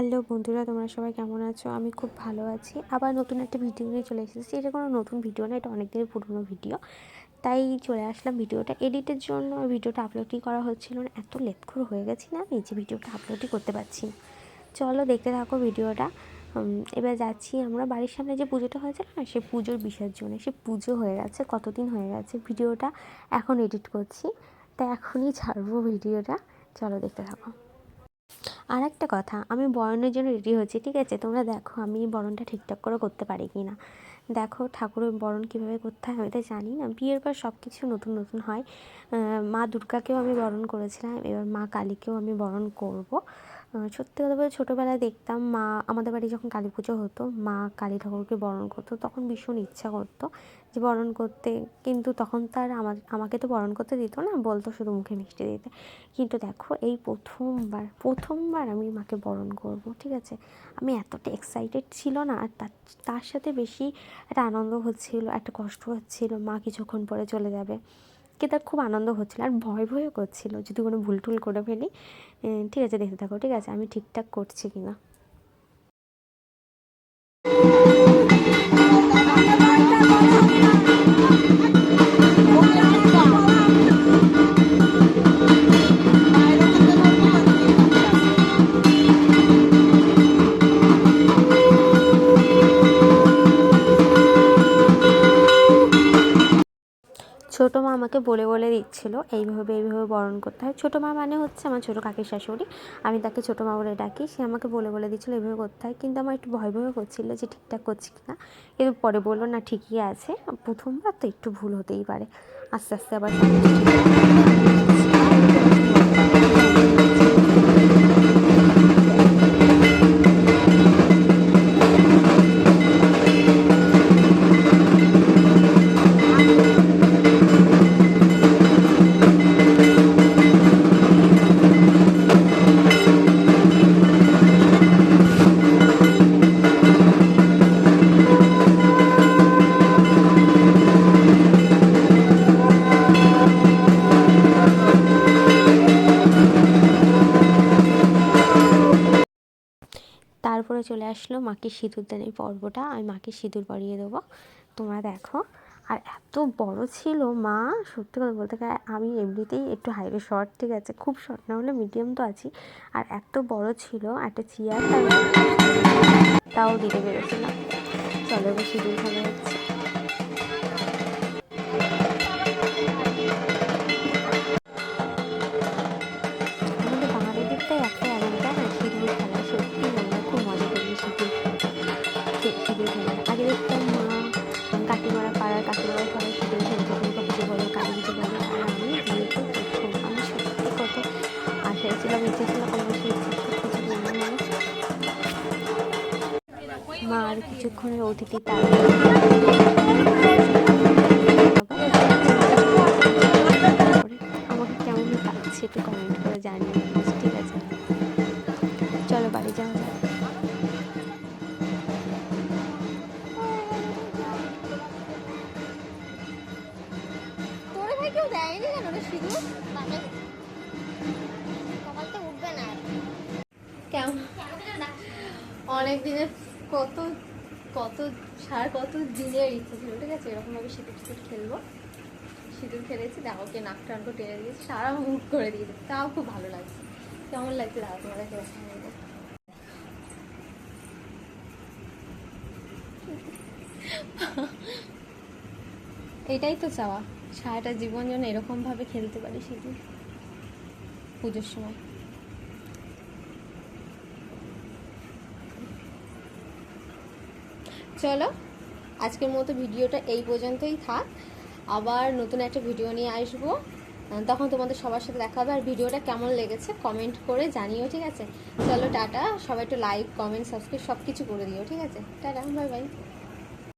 Hello বন্ধুরা, তোমরা সবাই কেমন আছো? আমি খুব ভালো আছি। আবার নতুন একটা ভিডিও নিয়ে চলে এসেছি। এটা কোনো নতুন ভিডিও না, এটা অনেক দিনের পুরনো ভিডিও তাই চলে আসলাম ভিডিওটা এডিটের জন্য। ভিডিওটা আপলোডই করা হচ্ছিল না। এত লেটখোর হয়ে গেছি না আমি যে ভিডিওটা আপলোডই করতে পারছি না। চলো দেখতে থাকো ভিডিওটা এবার যাচ্ছি আমরা। বাড়ির সামনে যে পুজোটা হয়েছিল না, সে পুজোর বিসর্জনে। সে পুজো হয়ে গেছে, কতদিন হয়ে গেছে? ভিডিওটা এখন এডিট করছি। তাই এখনই ছাড়বো ভিডিওটা চলো দেখতে থাকো। আর একটা কথা, আমি বরণের জন্য রেডি হচ্ছি ঠিক আছে? তোমরা দেখো আমি বরণটা ঠিকঠাক করে করতে পারি কি না দেখো ঠাকুরের বরণ কীভাবে করতে হয়, আমি তো জানি না। বিয়ের পর সব কিছু নতুন নতুন হয়। মা দুর্গাকেও আমি বরণ করেছিলাম, এবার মা কালীকেও আমি বরণ করব। সত্যি কথা বলতে ছোটোবেলায় দেখতাম মা, আমাদের বাড়ি যখন কালী পুজো হতো, মা কালী ঠাকুরকে বরণ করতো, তখন ভীষণ ইচ্ছা করতো যে বরণ করতে। কিন্তু তখন তার আমার, আমাকে তো বরণ করতে দিত না, বলতো শুধু মুখে মিষ্টি দিতে। কিন্তু দেখো, এই প্রথমবার প্রথমবার আমি মাকে বরণ করব, ঠিক আছে? আমি এতটা এক্সাইটেড ছিল না, আর তার তার সাথে বেশি একটা আনন্দ হচ্ছিল, একটা কষ্ট হচ্ছিল, মা কিছুক্ষণ পরে চলে যাবে। কিন্তু তার খুব আনন্দ হচ্ছিল আর ভয় ভয়ও করছিল। যদি কোনো ভুল টুল করে ফেলি ঠিক আছে, দেখতে থাকো, ঠিক আছে, আমি ঠিকঠাক করছি কিনা। ছোটো মা আমাকে বলে বলে দিচ্ছিল, এইভাবে এইভাবে বরণ করতে হয়। ছোটো মা মানে হচ্ছে আমার ছোটো কাকির শাশুড়ি। আমি তাকে ছোটো মা বলে ডাকি, সে আমাকে বলে বলে দিচ্ছিল এইভাবে করতে হয়, কিন্তু আমার একটু ভয় ভয় করছিল যে ঠিকঠাক করছি কি না কিন্তু পরে বলল, না, ঠিকই আছে, প্রথমবার তো একটু ভুল হতেই পারে। আস্তে আস্তে আবার তারপরে চলে আসলো মাকে সিঁদুর সিঁদুরদানের পর্বটা। আমি মাকে সিঁদুর পরিয়ে দেবো। তোমরা দেখো। আর এত বড় ছিল মা, সত্যি কথা বলতে গেলে আমি এমনিতেই একটু হাইওয়ে শর্ট ঠিক আছে? খুব শর্ট না হলে মিডিয়াম তো আছি। আর এত বড় ছিল একটা চেয়ার তাও দিতে পেরেছিলাম। চলো সিঁদুর খেলা হচ্ছে। মা আর কিছুক্ষণের অতিথি তার আমাকে কেমন লাগছে একটু কমেন্ট করে জানিয়ে ঠিক আছে? চলো বাড়ি যাওয়া যাক। অনেক দিনের কত কত, সার কত দিনের ইচ্ছে ছিল, ঠিক আছে? এরকমভাবে সিঁদুর সিঁদুর খেলব। সিঁদুর খেলেছি, দেখো কে নাক টান করে টেনে দিয়েছি, সারা মুখ করে দিয়েছে। তাও খুব ভালো লাগছে। কেমন লাগছে দাও দেখা নেব এটাই তো চাওয়া, সারাটা জীবন যেন এরকমভাবে খেলতে পারি সিঁদুর, পুজোর সময়। চলো, আজকের মতো ভিডিওটা এই পর্যন্তই থাক। আবার নতুন একটা ভিডিও নিয়ে আসব। তখন তোমাদের সবার সাথে দেখা হবে। আর ভিডিওটা কেমন লেগেছে কমেন্ট করে জানিও, ঠিক আছে? চলো, টাটা। সবাই একটু লাইক কমেন্ট সাবস্ক্রাইব সব কিছু করে দিও, ঠিক আছে? Tata bye bye